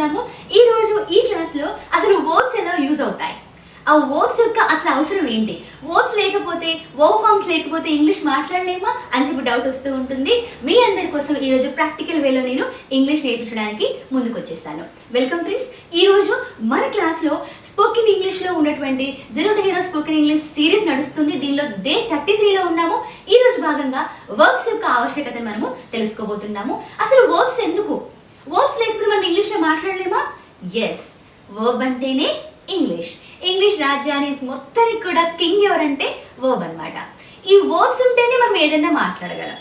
తెలుసుకుందాము ఈ రోజు ఈ క్లాస్లో అసలు వర్బ్స్ ఎలా యూజ్ అవుతాయి? ఆ వర్బ్స్ యొక్క అసలు అవసరం ఏంటి? వర్బ్స్ లేకపోతే వర్బ్ ఫార్మ్స్ లేకపోతే ఇంగ్లీష్ మాట్లాడలేమా అని చెప్పి డౌట్ వస్తూ ఉంటుంది. మీ అందరి కోసం ఈ రోజు ప్రాక్టికల్ వేలో నేను ఇంగ్లీష్ నేర్పించడానికి ముందుకు వచ్చేస్తాను వెల్కమ్ ఫ్రెండ్స్. ఈ రోజు మన క్లాస్లో స్పోకెన్ ఇంగ్లీష్లో ఉన్నటువంటి zero to hero spoken English series నడుస్తుంది. దీనిలో డే థర్టీ త్రీలో ఉన్నాము. ఈ రోజు భాగంగా వర్బ్స్ యొక్క ఆవశ్యకతను మనము తెలుసుకోబోతున్నాము. అసలు వర్బ్స్ ఎందుకు? వర్బ్స్ లేకపోతే మనం ఇంగ్లీష్లో మాట్లాడలేమా? ఎస్ వర్బ్ అంటేనే ఇంగ్లీష్ ఇంగ్లీష్ రాజ్యానికి మొత్తానికి కూడా కింగ్ ఎవరంటే వర్బ్ అన్నమాట. ఈ వర్బ్స్ ఉంటేనే మనం ఏదైనా మాట్లాడగలం.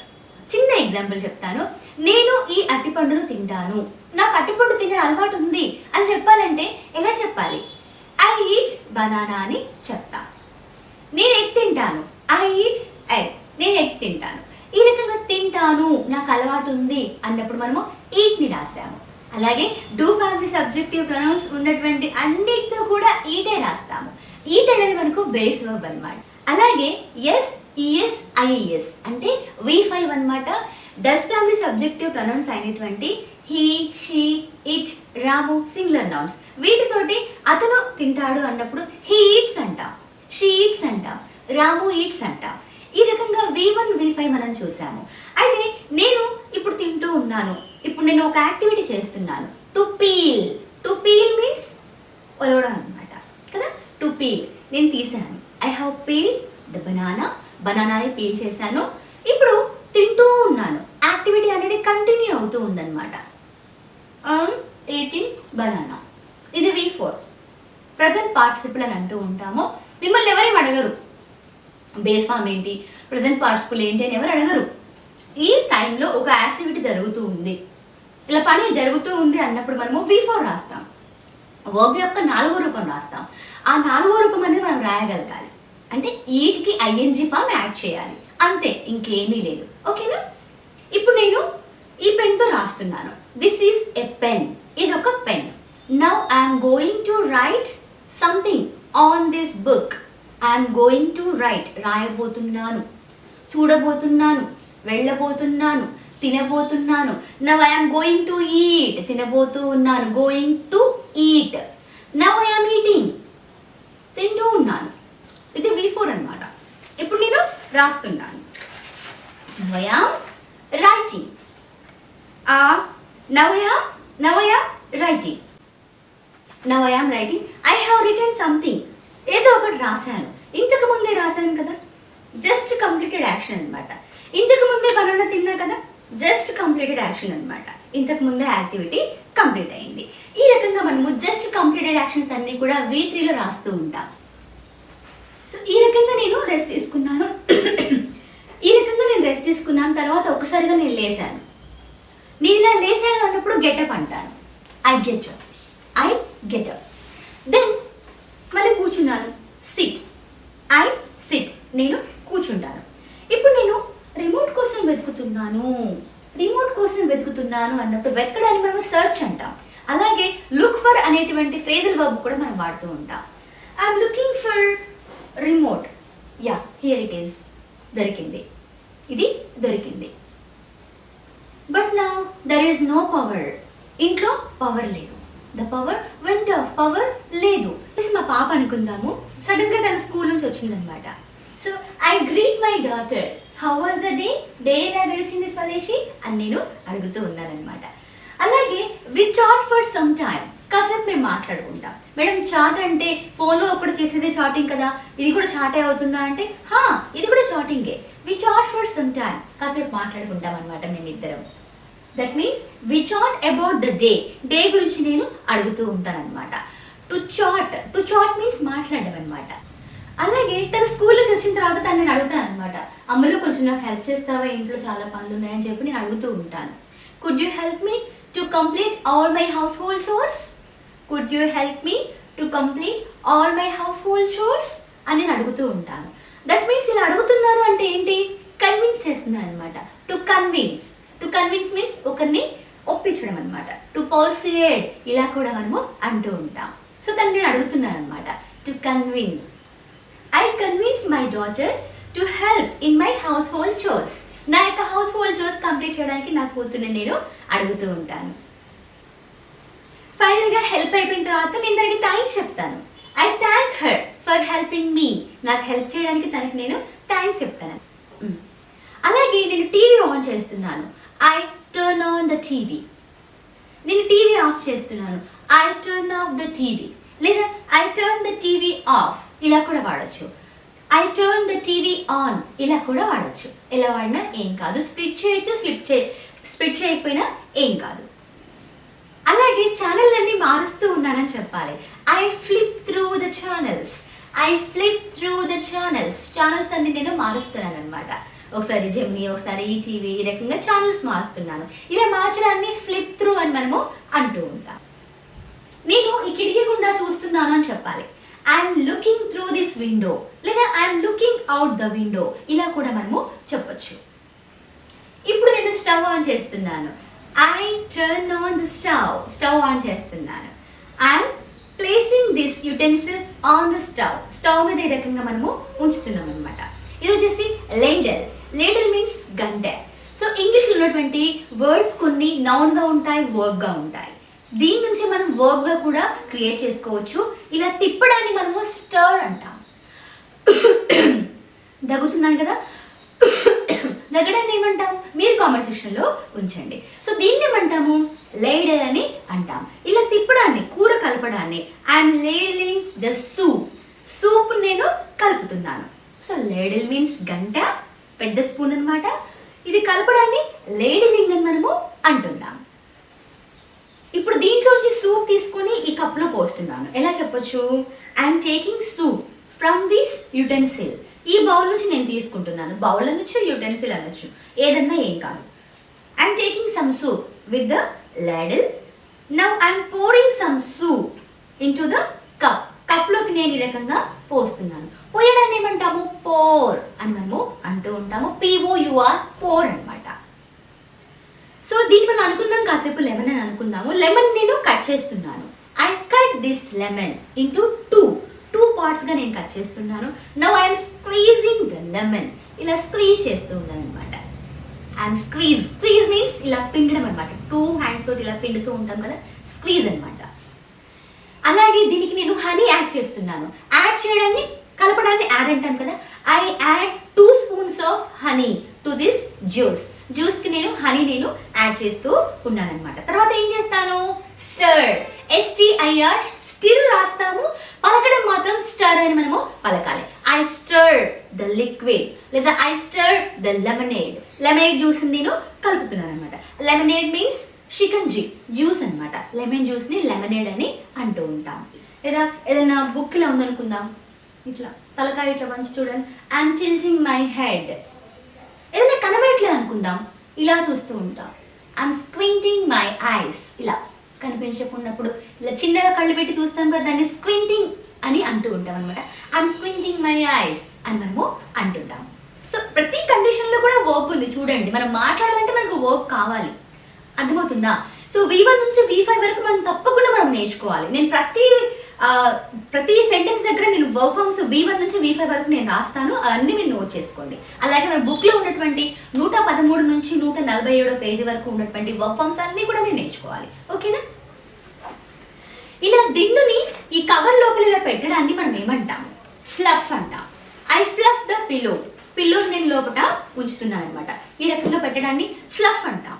చిన్న ఎగ్జాంపుల్ చెప్తాను. నేను ఈ అరటిపండును తింటాను. నాకు అరటిపండు తినే అలవాటు ఉంది అని చెప్పాలంటే ఎలా చెప్పాలి? ఐ ఈట్ బనానా అని చెప్తా. నేను ఎగ్ తింటాను. ఐ ఈట్ ఎగ్ నేను ఎగ్ తింటాను. ఈ రకంగా తింటాను నాకు అలవాటు ఉంది అన్నప్పుడు మనము ఈట్ని రాసాము. అలాగే డూ ఫ్యామిలీ సబ్జెక్టివ్ ప్రొనౌన్స్ ఉన్నటువంటి అన్నిటితో కూడా ఈటే రాస్తాము. ఈట్ అనేది మనకు బేస్ వర్బ్ అన్నమాట. అలాగే ఎస్ ఈఎస్ ఐఎస్ అంటే వి ఫైవ్ అనమాట డస్ ఫ్యామిలీ సబ్జెక్టివ్ ప్రొనౌన్స్ అయినటువంటి he she it Ramu singular nouns వీటితోటి అతను తింటాడు అన్నప్పుడు హీ ఈట్స్ అంటాం. షీ ఈట్స్ అంటాం. రాము ఈట్స్ అంటాం. ఈ రకంగా వి వన్ వి ఫైవ్ మనం చూసాము అయితే నేను ఇప్పుడు తింటూ ఉన్నాను. ఇప్పుడు నేను ఒక యాక్టివిటీ చేస్తున్నాను. To peel to peel means ఒలవడం అనమాట కదా? టు పీల్ నేను తీసాను I have peel the banana బనానాని peel చేశాను. ఇప్పుడు తింటూ ఉన్నాను. యాక్టివిటీ అనేది కంటిన్యూ అవుతూ ఉందన్నమాట. Um, ఎయిటీన్ బనానా ఇది వి ఫోర్ ప్రజెంట్ పార్టిసిపుల్ అని అంటూ ఉంటాము. మిమ్మల్ని ఎవరేం అడగరు? బేస్ ఫామ్ ఏంటి? ప్రజెంట్ పార్టిసిపుల్ ఏంటి అని ఎవరు అడగరు. ఈ టైంలో ఒక యాక్టివిటీ జరుగుతూ ఉంది. ఇలా పని జరుగుతూ ఉంది అన్నప్పుడు మనము వి ఫోర్ రాస్తాం. వర్బ్ యొక్క నాలుగో రూపం రాస్తాం. ఆ నాలుగో రూపం అనేది మనం రాయగలగాలి. అంటే ఈటికి ఐఎన్జి ఫామ్ యాడ్ చేయాలి. అంతే ఇంకేమీ లేదు. ఓకేనా? ఇప్పుడు నేను ఈ పెన్తో రాస్తున్నాను. దిస్ ఈజ్ ఎ పెన్ ఇది ఒక pen now I'm going to write something on this book I'm going to write రాయబోతున్నాను. చూడబోతున్నాను. వెళ్ళబోతున్నాను. తినబోతున్నాను. Now I'm going to eat తినబోతూ ఉన్నాను. Going to eat now I'm eating తింటూ ఉన్నాను. ఇది బిఫోర్ అనమాట ఇప్పుడు నేను రాస్తున్నాను. Now I'm writing uh now I'm now I'm writing now I'm writing I have written something ఏదో ఒకటి రాశాను. ఇంతకు ముందే రాశాను కదా? జస్ట్ కంప్లీటెడ్ యాక్షన్ అనమాట ఇంతకు ముందే బనానా తిన్నా కదా? జస్ట్ కంప్లీటెడ్ యాక్షన్ అనమాట ఇంతకు ముందే యాక్టివిటీ కంప్లీట్ అయింది. ఈ రకంగా మనము జస్ట్ కంప్లీటెడ్ యాక్షన్స్ అన్ని కూడా వీ త్రీలో రాస్తూ ఉంటాం. సో ఈ రకంగా నేను రెస్ట్ తీసుకున్నాను. ఈ రకంగా నేను రెస్ట్ తీసుకున్నాను. తర్వాత ఒకసారిగా నేను లేసాను నేను ఇలా లేసాను అన్నప్పుడు గెటప్ అంటాను. I get up I get up then కూర్చున్నాను. సిట్ ఐ సిట్ నేను కూర్చుంటాను. ఇప్పుడు నేను రిమోట్ కోసం వెతుకుతున్నాను. రిమోట్ కోసం వెతుకుతున్నాను అన్నప్పుడు వెతకడానికి మనం సెర్చ్ అంటాం. అలాగే లుక్ ఫర్ అనేటువంటి ఫ్రేజల్ వర్బ్ కూడా మనం వాడుతూ ఉంటాం. I'm looking for remote yeah here it is దొరికింది. ఇది దొరికింది. బట్ నా దర్ ఈస్ నో పవర్ ఇంట్లో పవర్ లేదు. The power went off power లేదు. సో మా పాప అనుకుందాము. సడన్గా తన స్కూల్ నుంచి వచ్చిందనమాట. So I greet my daughter how was the day day ఎలా గడిచింది స్వదేశీ? అని నేను అడుగుతూ ఉన్నానమాట అలాగే we chat for some time కాసేపు మేము మాట్లాడుకుంటాం. మేడం చాట్ అంటే ఫోన్లో ఒకటి చేసేదే చాటింగ్ కదా? ఇది కూడా చాటే అవుతుందా అంటే హా ఇది కూడా చాటింగే we chat for some time కాసేపు మాట్లాడుకుంటాం అనమాట మేము ఇద్దరం. That means we chat about the day day గురించి నేను అడుగుతూ ఉంటానన్నమాట. To chat to chat means మాట్లాడడం అనమాట అలాగే తన స్కూల్ నుంచి వచ్చిన తర్వాత తను నేను అడుగుతాను అనమాట అమ్మలో కొంచెం నాకు హెల్ప్ చేస్తావా? ఇంట్లో చాలా పనులు ఉన్నాయని చెప్పి నేను అడుగుతూ ఉంటాను. Could you help me to complete all my household chores could you help me to complete all my household chores అని నేను అడుగుతూ ఉంటాను. దట్ మీన్స్ ఇలా అడుగుతున్నాను అంటే ఏంటి? కన్విన్స్ చేస్తున్నాను అనమాట. To convince to convince means ఒకరిని ఒప్పించడం అనమాట టు పర్సియేడ్ ఇలా కూడా మనము అంటూ ఉంటాం. సో తను నేను అడుగుతున్నాను అనమాట to convince I convince my daughter to help in my household chores నా యొక్క హౌస్ హోల్డ్ చోర్స్ కంప్లీట్ చేయడానికి నా కూతుర్ని నేను అడుగుతూ ఉంటాను. ఫైనల్గా హెల్ప్ అయిపోయిన తర్వాత నేను దానికి థ్యాంక్స్ చెప్తాను. I thank her for helping me నాకు హెల్ప్ చేయడానికి తనకి నేను థ్యాంక్స్ చెప్తాను. అలాగే నేను టీవీ ఆన్ చేస్తున్నాను. I turn on the TV నేను టీవీ ఆఫ్ చేస్తున్నాను. I turn off the TV లేదా I turn the TV off ఇలా కూడా వాడచ్చు. I turn the TV on ఇలా కూడా వాడచ్చు. ఇలా వాడినా ఏం కాదు. స్ప్లిట్ చేయొచ్చు స్లిప్ చే స్ప్లిట్ చేయకపోయినా ఏం కాదు. అలాగే ఛానల్ అన్ని మారుస్తూ ఉన్నానని చెప్పాలి. I flip through the channels I flip through the channels channels అన్ని నేను మారుస్తున్నాను అనమాట ఒకసారి జెమ్ని ఒకసారి ఈటీవీ ఈ రకంగా ఛానల్స్ మారుస్తున్నాను. ఇలా మార్చడాన్ని ఫ్లిప్ త్రూ అని మనము అంటూ ఉంటాం. నేను ఈ కిటికీ గుండా చూస్తున్నాను అని చెప్పాలి. I'm looking through this window లేదా I'm looking out the window ఇలా కూడా మనము చెప్పొచ్చు. ఇప్పుడు నేను స్టవ్ ఆన్ చేస్తున్నాను. I turn on the stove stove on చేస్తున్నాను. I'm placing this utensil on the stove stove మీద ఈ రకంగా మనము ఉంచుతున్నాం అనమాట ఇది వచ్చేసి లేడల్ లేడల్ మీన్స్ గంటె. సో ఇంగ్లీష్లో ఉన్నటువంటి వర్డ్స్ కొన్ని నౌన్గా ఉంటాయి వర్బ్గా ఉంటాయి. దీని నుంచి మనం వర్బ్గా కూడా క్రియేట్ చేసుకోవచ్చు. ఇలా తిప్పడాన్ని మనము స్టర్ అంటాం. దగ్గుతున్నాను కదా? దగ్గడాన్ని ఏమంటాం? మీరు కామెంట్ సెక్షన్లో ఉంచండి. సో దీన్ని ఏమంటాము? లేడల్ అని అంటాం. ఇలా తిప్పడాన్ని కూర కలపడాన్ని I'm ladling the soup soup నేను కలుపుతున్నాను. సో లేడల్ మీన్స్ గంట పెద్ద స్పూన్ అన్నమాట. ఇది కలపడాన్ని లేడిలింగ్ అని మనము అంటున్నాం. ఇప్పుడు దీంట్లోంచి సూప్ తీసుకొని ఈ కప్లో పోస్తున్నాను. ఎలా చెప్పొచ్చు? I'm taking soup from this utensil ఈ బౌల్ నుంచి నేను తీసుకుంటున్నాను. బౌల్ అనొచ్చు యుటెన్సిల్ అనొచ్చు. ఏదన్నా ఏం కాదు. I'm taking some soup with the ladle now I'm pouring some soup into the cup కప్లోకి నేను ఈ రకంగా పోస్తున్నాను. పోయడాన్ని ఏమంటాము? పోర్ అని మనము అంటూ ఉంటాము. పిఓయుఆర్ పోర్ అనమాట సో దీన్ని మనం అనుకుందాం కాసేపు లెమన్ అని అనుకుందాము. లెమన్ నేను కట్ చేస్తున్నాను. I cut this lemon into two two పార్ట్స్గా నేను కట్ చేస్తున్నాను. Now I'm squeezing the lemon ఇలా స్క్వీజ్ చేస్తూ ఉన్నాను అనమాట ఐఎమ్ స్క్వీజ్ స్క్వీజ్ మీన్స్ ఇలా పిండడం అనమాట టూ హ్యాండ్స్ తోటి ఇలా పిండుతూ ఉంటాం కదా. స్క్వీజ్ అనమాట అలాగే దీనికి నేను హనీ యాడ్ చేస్తున్నాను. యాడ్ చేయడాన్ని కలపడాన్ని యాడ్ అంటాం కదా. I add two spoons of honey to this juice జ్యూస్కి నేను హనీ నేను యాడ్ చేస్తూ ఉన్నాను అనమాట తర్వాత ఏం చేస్తాను? స్టర్ ఎస్టీఐఆర్ స్టిర్ రాస్తాము. పలకడం మాత్రం స్టర్ అని మనము పలకాలి. ఐ స్టర్ ద లిక్విడ్ లేదా I stir the lemonade lemonade juice నేను కలుపుతున్నాను అనమాట లెమనేడ్ మీన్స్ షికంజీ జ్యూస్ అనమాట లెమన్ జ్యూస్ని లెమనేడ్ అని అంటూ ఉంటాం. లేదా ఏదైనా బుక్ ఇలా ఉందనుకుందాం. ఇట్లా తలకాయ ఇట్లా మంచి చూడండి. ఐఎమ్ చిల్జింగ్ మై హెడ్ ఏదైనా కనబడట్లేదు అనుకుందాం. ఇలా చూస్తూ ఉంటాం. ఐఎమ్ స్క్వింటింగ్ మై ఐస్ ఇలా కనిపించకున్నప్పుడు ఇలా చిన్నగా కళ్ళు పెట్టి చూస్తాం కదా దాన్ని స్క్వింటింగ్ అని అంటూ ఉంటాం అనమాట ఐఎమ్ స్క్వింటింగ్ మై ఐస్ అని మనము అంటుంటాం. సో ప్రతి కండిషన్లో కూడా వర్క్ ఉంది. చూడండి మనం మాట్లాడాలంటే మనకు వర్క్ కావాలి. అర్థమవుతుందా? సో వి వన్ నుంచి వి ఫైవ్ వరకు మనం తప్పకుండా మనం నేర్చుకోవాలి. నేను ప్రతి ప్రతి సెంటెన్స్ దగ్గర నేను వర్క్ ఫార్మ్స్ వి వన్ నుంచి వి ఫైవ్ వరకు నేను రాస్తాను. అవన్నీ మీరు నోట్ చేసుకోండి. అలాగే మన బుక్లో ఉన్నటువంటి నూట పదమూడు నుంచి నూట నలభై ఏడో పేజీ వరకు ఉన్నటువంటి వర్క్ ఫార్మ్స్ అన్నీ కూడా మీరు నేర్చుకోవాలి. ఓకేనా? ఇలా దిండుని ఈ కవర్ లోపల ఇలా పెట్టడాన్ని మనం ఏమంటాం? ఫ్లఫ్ అంటాం. I fluff the pillow pillow నేను లోపల ఉంచుతున్నాను అనమాట ఈ రకంగా పెట్టడాన్ని ఫ్లఫ్ అంటాం.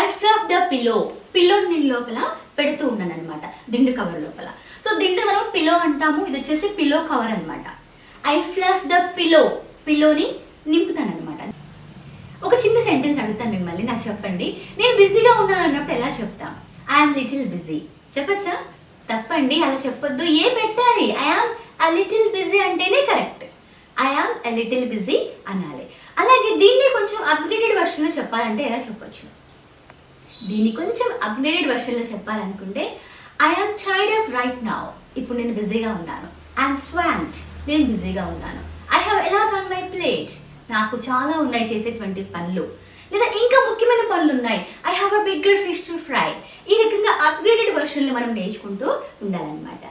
I fluff the pillow pillow నేను లోపల పెడుతూ ఉన్నాను అనమాట దిండు కవర్ లోపల. సో దీంట్లో మనం పిలో అంటాము. ఇది వచ్చేసి పిలో కవర్ అనమాట ఐ ఫ్లఫ్ ద పిలో పిలోని నింపుతాను అనమాట ఒక చిన్న సెంటెన్స్ అడుగుతాను మిమ్మల్ని నాకు చెప్పండి. నేను బిజీగా ఉన్నాను అన్నప్పుడు ఎలా చెప్తాం? ఐఎమ్ లిటిల్ బిజీ చెప్పచ్చా? తప్పండి అలా చెప్పొద్దు. ఏ పెట్టాలి? I am a little busy అంటేనే correct I am a little busy అనాలి. అలాగే దీన్ని కొంచెం అప్గ్రేడెడ్ వర్షన్లో చెప్పాలంటే ఎలా చెప్పొచ్చు? దీన్ని కొంచెం అప్గ్రేడెడ్ వర్షన్లో చెప్పాలనుకుంటే I'm tied up right now ఇప్పుడు నేను బిజీగా ఉన్నాను. ఐఎమ్ స్వాంట్ నేను బిజీగా ఉన్నాను. I have a lot on my plate నాకు చాలా ఉన్నాయి చేసేటువంటి పనులు. లేదా ఇంకా ముఖ్యమైన పనులు ఉన్నాయి. I have a bigger fish to fry ఈ రకంగా అప్గ్రేడెడ్ వర్షన్లు మనం నేర్చుకుంటూ ఉండాలన్నమాట.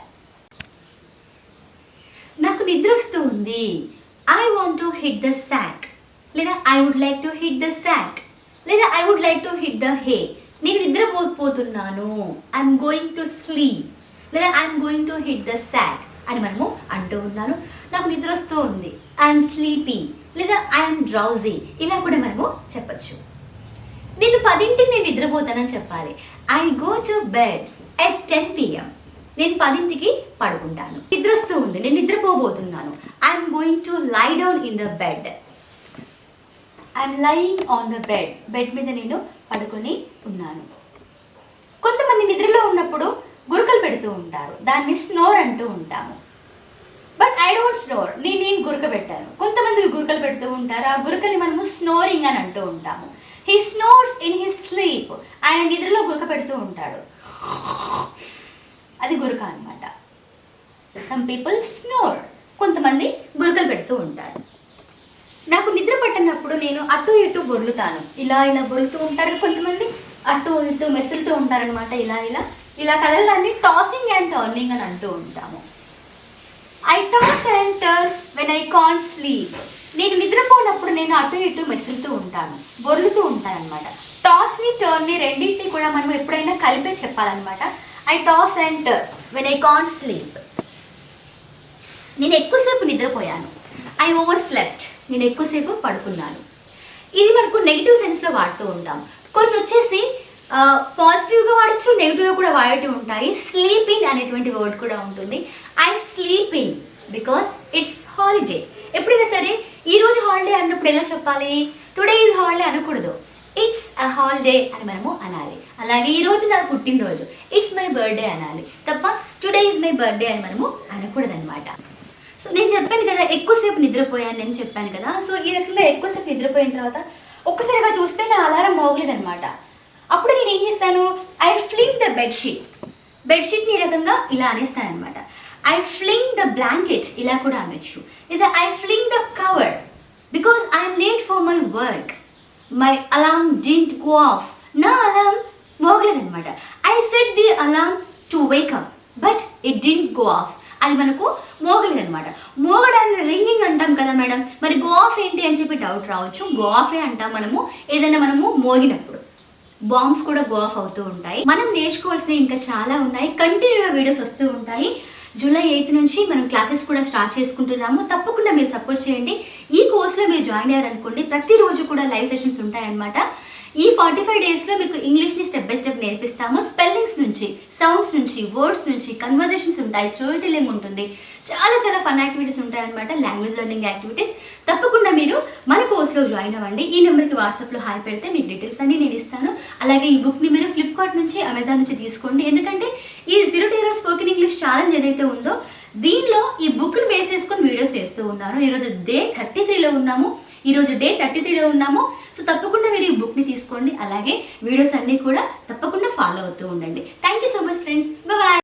నాకు నిద్ర వస్తూ ఉంది. I want to hit the sack లేదా I would like to hit the sack లేదా I would like to hit the hay నిద్రపోతున్నాను I'm going to sleep లేదా I'm going to hit the sack అని మనము అంటూ ఉన్నాను. నాకు నిద్ర వస్తూ ఉంది. ఐఎమ్ స్లీపీ లేదా ఐఎమ్ డ్రౌజీ ఇలా కూడా మనము చెప్పచ్చు. నేను పదింటికి నేను నిద్రపోతానని చెప్పాలి. I go to bed at ten PM నేను పదింటికి పడుకుంటాను. నిద్ర వస్తూ ఉంది. నేను నిద్రపోబోతున్నాను. I'm going to lie down in the bed I'm lying on the bed bed మీద నేను పడుకొని ఉన్నాను. కొంతమంది నిద్రలో ఉన్నప్పుడు గురుకలు పెడుతూ ఉంటారు. దాన్ని స్నోర్ అంటూ ఉంటాము. బట్ ఐ డోంట్ స్నోర్ నేనేం గురక పెట్టాను. కొంతమంది గురకలు పెడుతూ ఉంటారు. ఆ గురకని మనము స్నోరింగ్ అని అంటూ ఉంటాము. He snores in his sleep ఆయన నిద్రలో గురక పెడుతూ ఉంటాడు. అది గురక అనమాట సమ్ పీపుల్ స్నోర్ కొంతమంది గురకలు పెడుతూ ఉంటారు. నాకు నిద్ర పట్టినప్పుడు నేను అటు ఇటు బొర్లుతాను ఇలా ఇలా బొర్లుతూ ఉంటారు కొంతమంది. అటు ఇటు మెసులుతూ ఉంటారనమాట ఇలా ఇలా ఇలా కదలడాన్ని టాసింగ్ అండ్ టర్నింగ్ అని అంటూ ఉంటాము. I toss and turn when I can't sleep. నేను నిద్రపోనప్పుడు నేను అటు ఇటు మెసులుతూ ఉంటాను బొర్లుతూ ఉంటాను అనమాట టాస్ని టర్న్ని రెండింటిని కూడా మనం ఎప్పుడైనా కలిపే చెప్పాలన్నమాట. I toss and turn when I can't sleep. నేను ఎక్కువసేపు నిద్రపోయాను. I overslept. నేను ఎక్కువసేపు పడుకున్నాను. ఇది మనకు నెగిటివ్ సెన్స్లో వాడుతూ ఉంటాం. కొన్ని వచ్చేసి పాజిటివ్గా వాడచ్చు నెగిటివ్గా కూడా వాడేవి ఉంటాయి. స్లీపింగ్ అనేటువంటి వర్డ్ కూడా ఉంటుంది. I sleeping because it's holiday ఎప్పుడైనా సరే ఈరోజు హాలిడే అన్నప్పుడు ఎలా చెప్పాలి? టుడే ఈజ్ హాలిడే అనకూడదు. ఇట్స్ అ హాలిడే అని మనము అనాలి. అలాగే ఈరోజు నా పుట్టినరోజు. ఇట్స్ మై బర్త్డే అనాలి. తప్ప టుడే ఈజ్ మై బర్త్డే అని మనము అనకూడదనమాట సో నేను చెప్పాను కదా ఎక్కువసేపు నిద్రపోయాను నేను చెప్పాను కదా. సో ఈ రకంగా ఎక్కువసేపు నిద్రపోయిన తర్వాత ఒక్కసారిగా చూస్తే నా అలారం మోగలేదనమాట అప్పుడు నేను ఏం చేస్తాను? ఐ ఫ్లింగ్ ద బెడ్షీట్ బెడ్షీట్ని ఈ రకంగా ఇలా అనేస్తానమాట ఐ ఫ్లింగ్ ద బ్లాంకెట్ ఇలా కూడా అనొచ్చు. లేదా I fling the cover because I'm late for my work my alarm didn't go off నా Alam మోగలేదనమాట I set the alarm to wake up but it didn't go off అది మనకు మోగలేదనమాట మోగడాన్ని ringing అంటాం కదా madam. మరి గో ఆఫ్ ఏంటి అని చెప్పి doubt రావచ్చు. గో ఆఫే అంటాం మనము. ఏదైనా మనము మోగినప్పుడు. బాంబ్స్ కూడా గో ఆఫ్ అవుతూ ఉంటాయి. మనం నేర్చుకోవాల్సినవి ఇంకా చాలా ఉన్నాయి. కంటిన్యూగా వీడియోస్ వస్తూ ఉంటాయి. జూలై ఎయిత్ నుంచి మనం క్లాసెస్ కూడా స్టార్ట్ చేసుకుంటున్నాము. తప్పకుండా మీరు సపోర్ట్ చేయండి. ఈ కోర్స్లో మీరు జాయిన్ అయ్యారనుకోండి ప్రతిరోజు కూడా లైవ్ సెషన్స్ ఉంటాయన్నమాట. ఈ ఫార్టీ ఫైవ్ డేస్లో మీకు ఇంగ్లీష్ని స్టెప్ బై స్టెప్ నేర్పిస్తాము. స్పెల్లింగ్స్ నుంచి సౌండ్స్ నుంచి వర్డ్స్ నుంచి కన్వర్జేషన్స్ ఉంటాయి స్టోరీ టెల్లింగ్ ఉంటుంది. చాలా చాలా ఫన్ యాక్టివిటీస్ ఉంటాయి అనమాట లాంగ్వేజ్ లెర్నింగ్ యాక్టివిటీస్ తప్పకుండా మీరు మన కోర్స్లో జాయిన్ అవ్వండి. ఈ నెంబర్కి వాట్సాప్లో హాయ్ పెడితే మీకు డీటెయిల్స్ అన్ని నేను ఇస్తాను. అలాగే ఈ బుక్ని మీరు ఫ్లిప్కార్ట్ నుంచి అమెజాన్ నుంచి తీసుకోండి. ఎందుకంటే ఈ zero to hero spoken English challenge ఏదైతే ఉందో దీనిలో ఈ బుక్ని బేస్ చేసుకొని వీడియోస్ చేస్తూ ఉన్నాను. ఈరోజు డే థర్టీ త్రీలో ఉన్నాము. ఈరోజు డే థర్టీ త్రీలో ఉన్నాము. సో తప్పకుండా మీరు ఈ బుక్ని తీసుకోండి. అలాగే వీడియోస్ అన్నీ కూడా తప్పకుండా ఫాలో అవుతూ ఉండండి. Thank you so much friends bye